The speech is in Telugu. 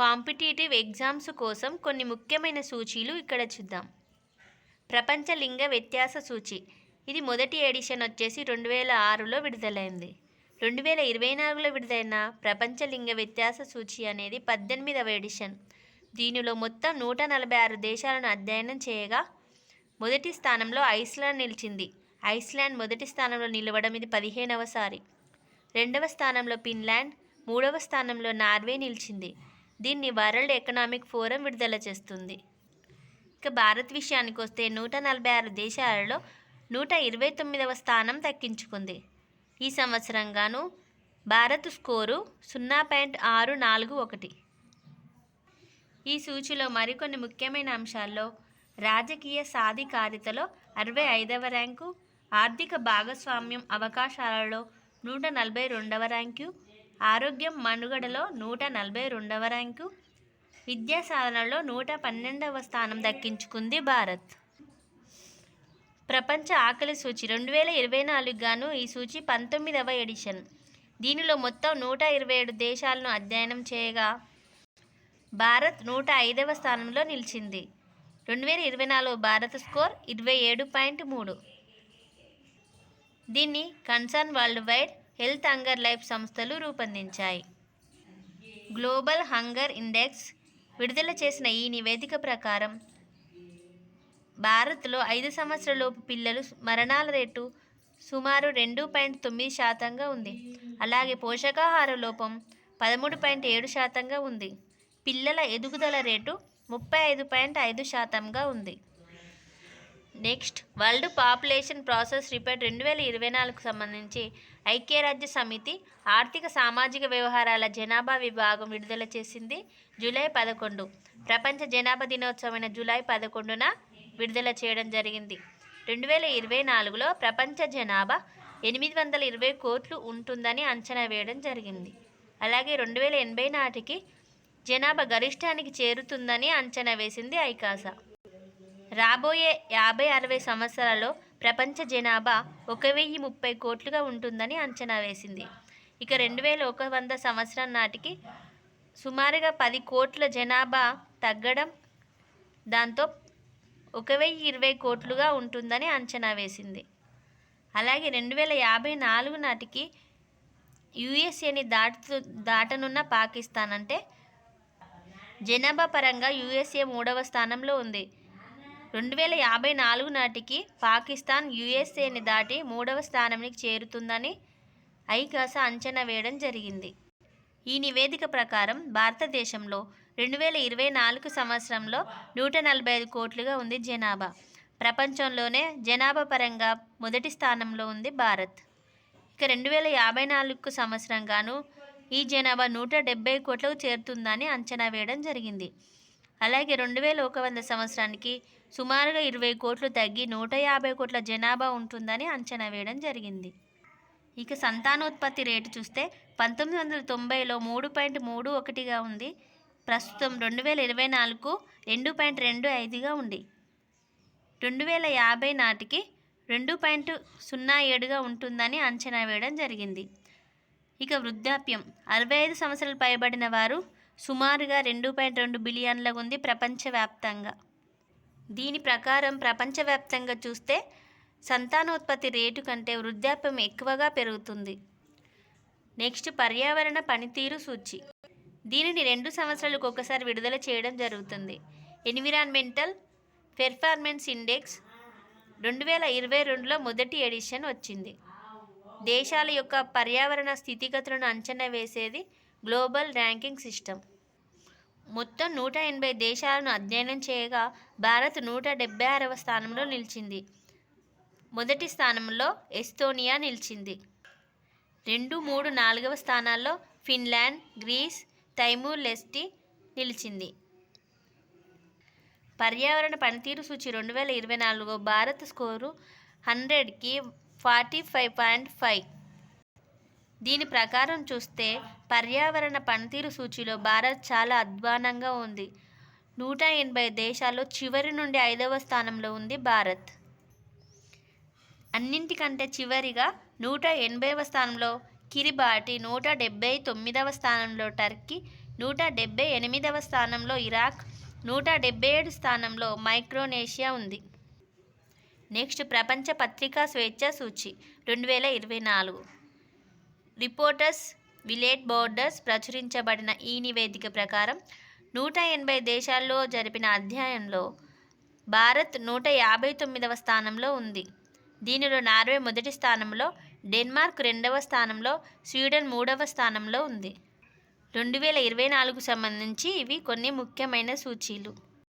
కాంపిటేటివ్ ఎగ్జామ్స్ కోసం కొన్ని ముఖ్యమైన సూచీలు ఇక్కడ చూద్దాం. ప్రపంచ లింగ వ్యత్యాస సూచి. ఇది మొదటి ఎడిషన్ వచ్చేసి రెండు వేల ఆరులో విడుదలైంది. రెండు వేల ఇరవై నాలుగులో విడుదలైన ప్రపంచ లింగ వ్యత్యాస సూచి అనేది పద్దెనిమిదవ ఎడిషన్. దీనిలో మొత్తం నూట నలభై ఆరు దేశాలను అధ్యయనం చేయగా మొదటి స్థానంలో ఐస్లాండ్ నిలిచింది. ఐస్లాండ్ మొదటి స్థానంలో నిలవడం ఇది పదిహేనవసారి రెండవ స్థానంలో ఫిన్లాండ్ మూడవ స్థానంలో నార్వే నిలిచింది. దీన్ని వరల్డ్ ఎకనామిక్ ఫోరం విడుదల చేస్తుంది. ఇక భారత్ విషయానికి వస్తే నూట నలభై ఆరు దేశాలలో నూట ఇరవై తొమ్మిదవ స్థానం దక్కించుకుంది. ఈ సంవత్సరంగాను భారత్ స్కోరు సున్నా పాయింట్ ఆరు నాలుగు ఒకటి. ఈ సూచిలో మరికొన్ని ముఖ్యమైన అంశాల్లో రాజకీయ సాధికారితలో అరవై ఐదవ ర్యాంకు ఆర్థిక భాగస్వామ్యం అవకాశాలలో నూట నలభై రెండవ ర్యాంకు ఆరోగ్యం మనుగడలో నూట నలభై రెండవ ర్యాంకు. విద్యా సాధనలో నూట పన్నెండవ స్థానం దక్కించుకుంది భారత్. ప్రపంచ ఆకలి సూచి రెండు వేల ఇరవై నాలుగు గాను ఈ సూచి పంతొమ్మిదవ ఎడిషన్. దీనిలో మొత్తం నూట ఇరవై ఏడు దేశాలను అధ్యయనం చేయగా భారత్ నూట ఐదవ స్థానంలో నిలిచింది. రెండు వేల ఇరవై నాలుగు భారత స్కోర్ ఇరవై ఏడు పాయింట్ మూడు. దీన్ని concern world wide health hunger life సంస్థలు రూపొందించాయి. గ్లోబల్ హంగర్ ఇండెక్స్ విడుదల చేసిన ఈ నివేదిక ప్రకారం భారత్లో ఐదు సంవత్సరాలలోపు పిల్లలు మరణాల రేటు సుమారు రెండు పాయింట్ తొమ్మిది శాతంగా ఉంది. అలాగే పోషకాహార లోపం పదమూడు పాయింట్ ఏడు శాతంగా ఉంది. పిల్లల ఎదుగుదల రేటు ముప్పై ఐదు పాయింట్ ఐదు శాతంగా ఉంది. Next world population process report రెండు వేల ఇరవై నాలుగుకు సంబంధించి ఐక్యరాజ్య సమితి ఆర్థిక సామాజిక వ్యవహారాల జనాభా విభాగం విడుదల చేసింది జూలై పదకొండు. ప్రపంచ జనాభా దినోత్సవమైన జూలై పదకొండున విడుదల చేయడం జరిగింది. రెండు వేల ఇరవై నాలుగులో ప్రపంచ జనాభా ఎనిమిది వందల ఇరవై కోట్లు ఉంటుందని అంచనా వేయడం జరిగింది. అలాగే రెండు వేల ఎనభై నాటికి జనాభా గరిష్టానికి చేరుతుందని అంచనా వేసింది ఐకాసా. రాబోయే యాభై అరవై సంవత్సరాల్లో ప్రపంచ జనాభా ఒక వెయ్యి ముప్పై కోట్లుగా ఉంటుందని అంచనా వేసింది. ఇక రెండు వేల ఒక వంద సంవత్సరం నాటికి సుమారుగా పది కోట్ల జనాభా తగ్గడం దాంతో ఒక వెయ్యి ఇరవై కోట్లుగా ఉంటుందని అంచనా వేసింది. అలాగే రెండు వేల యాభై నాలుగు నాటికి యుఎస్ఏని దాటు దాటనున్న పాకిస్తాన్ అంటే జనాభా పరంగా యుఎస్ఏ మూడవ స్థానంలో ఉంది. రెండు వేల యాభై నాలుగు నాటికి పాకిస్తాన్ యుఎస్ఏని దాటి మూడవ స్థానానికి చేరుతుందని ఐకాస అంచనా వేయడం జరిగింది. ఈ నివేదిక ప్రకారం భారతదేశంలో రెండు వేల ఇరవై నాలుగు సంవత్సరంలో నూట నలభై ఐదు కోట్లుగా ఉంది జనాభా. ప్రపంచంలోనే జనాభా పరంగా మొదటి స్థానంలో ఉంది భారత్. ఇక రెండు వేల యాభై నాలుగు సంవత్సరంగాను ఈ జనాభా నూట డెబ్బై కోట్లకు చేరుతుందని అంచనా వేయడం జరిగింది. అలాగే రెండు వేల ఒక వంద సంవత్సరానికి సుమారుగా ఇరవై కోట్లు తగ్గి నూట యాభై కోట్ల జనాభా ఉంటుందని అంచనా వేయడం జరిగింది. ఇక సంతానోత్పత్తి రేటు చూస్తే పంతొమ్మిది వందల తొంభైలో మూడు పాయింట్ మూడు ఒకటిగా ఉంది. ప్రస్తుతం రెండు వేల ఇరవై నాలుగు రెండు పాయింట్ రెండు ఐదుగా ఉంది. రెండు వేల యాభై నాటికి రెండు పాయింట్ సున్నా ఏడుగా ఉంటుందని అంచనా వేయడం జరిగింది. ఇక వృద్ధాప్యం. అరవై ఐదు సంవత్సరాలు పైబడిన వారు సుమారుగా రెండు పాయింట్ రెండు బిలియన్ల ఉంది ప్రపంచవ్యాప్తంగా. దీని ప్రకారం ప్రపంచవ్యాప్తంగా చూస్తే సంతానోత్పత్తి రేటు కంటే వృద్ధాప్యం ఎక్కువగా పెరుగుతుంది. నెక్స్ట్ పర్యావరణ పనితీరు సూచి. దీనిని రెండు సంవత్సరాలకు ఒకసారి విడుదల చేయడం జరుగుతుంది. ఎన్విరాన్మెంటల్ పెర్ఫార్మెన్స్ ఇండెక్స్ రెండు వేల ఇరవై రెండులో మొదటి ఎడిషన్ వచ్చింది. దేశాల యొక్క పర్యావరణ స్థితిగతులను అంచనా వేసేది గ్లోబల్ ర్యాంకింగ్ సిస్టమ్. మొత్తం నూట ఎనభై దేశాలను అధ్యయనం చేయగా భారత్ నూట డెబ్బై ఆరవ స్థానంలో నిలిచింది. మొదటి స్థానంలో ఎస్తోనియా నిలిచింది. రెండు మూడు నాలుగవ స్థానాల్లో ఫిన్లాండ్ గ్రీస్ తైమూర్ లెస్టీ నిలిచింది. పర్యావరణ పనితీరు సూచి రెండు వేల ఇరవై నాలుగు భారత్ స్కోరు హండ్రెడ్కి ఫార్టీ ఫైవ్ పాయింట్ ఫైవ్ దీని ప్రకారం చూస్తే పర్యావరణ పనితీరు సూచిలో భారత్ చాలా అధ్వానంగా ఉంది. నూట ఎనభై దేశాల్లో చివరి నుండి ఐదవ స్థానంలో ఉంది భారత్. అన్నింటికంటే చివరిగా నూట ఎనభైవ స్థానంలో కిరిబాటి నూట డెబ్బై తొమ్మిదవ స్థానంలో టర్కీ నూట డెబ్బై ఎనిమిదవ స్థానంలో ఇరాక్ నూట డెబ్బై ఏడు స్థానంలో మైక్రోనేషియా ఉంది. నెక్స్ట్ ప్రపంచ పత్రికా స్వేచ్ఛ సూచి రెండు వేల ఇరవై నాలుగు. రిపోర్టర్స్ విలేట్ బోర్డర్స్ ప్రచురించబడిన ఈ నివేదిక ప్రకారం నూట ఎనభై దేశాల్లో జరిపిన అధ్యయనంలో భారత్ నూట యాభై తొమ్మిదవ స్థానంలో ఉంది. దీనిలో నార్వే మొదటి స్థానంలో డెన్మార్క్ రెండవ స్థానంలో స్వీడన్ మూడవ స్థానంలో ఉంది. రెండు వేల ఇరవై నాలుగు సంబంధించి ఇవి కొన్ని ముఖ్యమైన సూచీలు.